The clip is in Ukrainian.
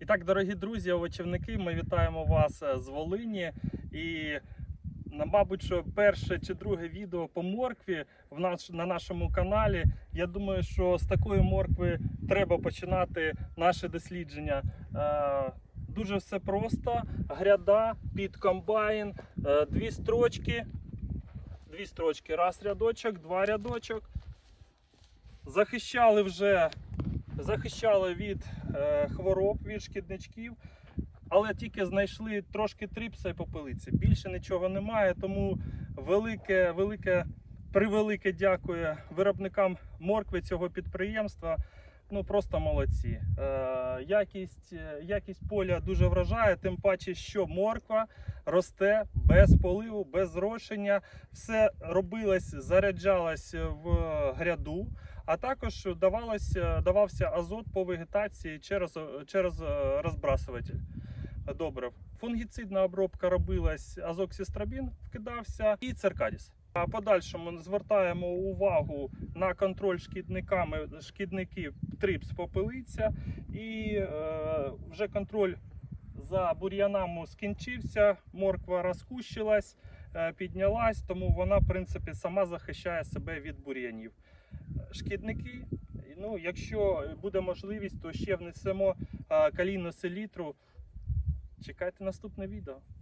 І так, дорогі друзі, овочівники, ми вітаємо вас е, з Волині. І, мабуть, що перше чи друге відео по моркві в наш, на нашому каналі. Я думаю, що з такої моркви треба починати наше дослідження. Е, дуже все просто. Гряда під комбайн, е, дві строчки. Дві строчки, раз рядочок, два рядочок. Захищали вже захищали від е, хвороб, від шкідничків, але тільки знайшли трошки трипса і попелиці. Більше нічого немає, тому велике, велике, превелике дякую виробникам моркви цього підприємства. Ну просто молодці. Е, якість, е, якість поля дуже вражає, тим паче, що морква росте без поливу, без зрошення. Все робилось, заряджалось в гряду а також давалося, давався азот по вегетації через, через е, розбрасуватель добрив. Фунгіцидна обробка робилась, азоксістрабін вкидався і циркадіс. А подальшому звертаємо увагу на контроль шкідниками шкідників трипс попелиця і е, вже контроль за бур'янами скінчився, морква розкущилась, е, піднялась, тому вона, в принципі, сама захищає себе від бур'янів шкідники. Ну, якщо буде можливість, то ще внесемо калійну селітру. Чекайте наступне відео.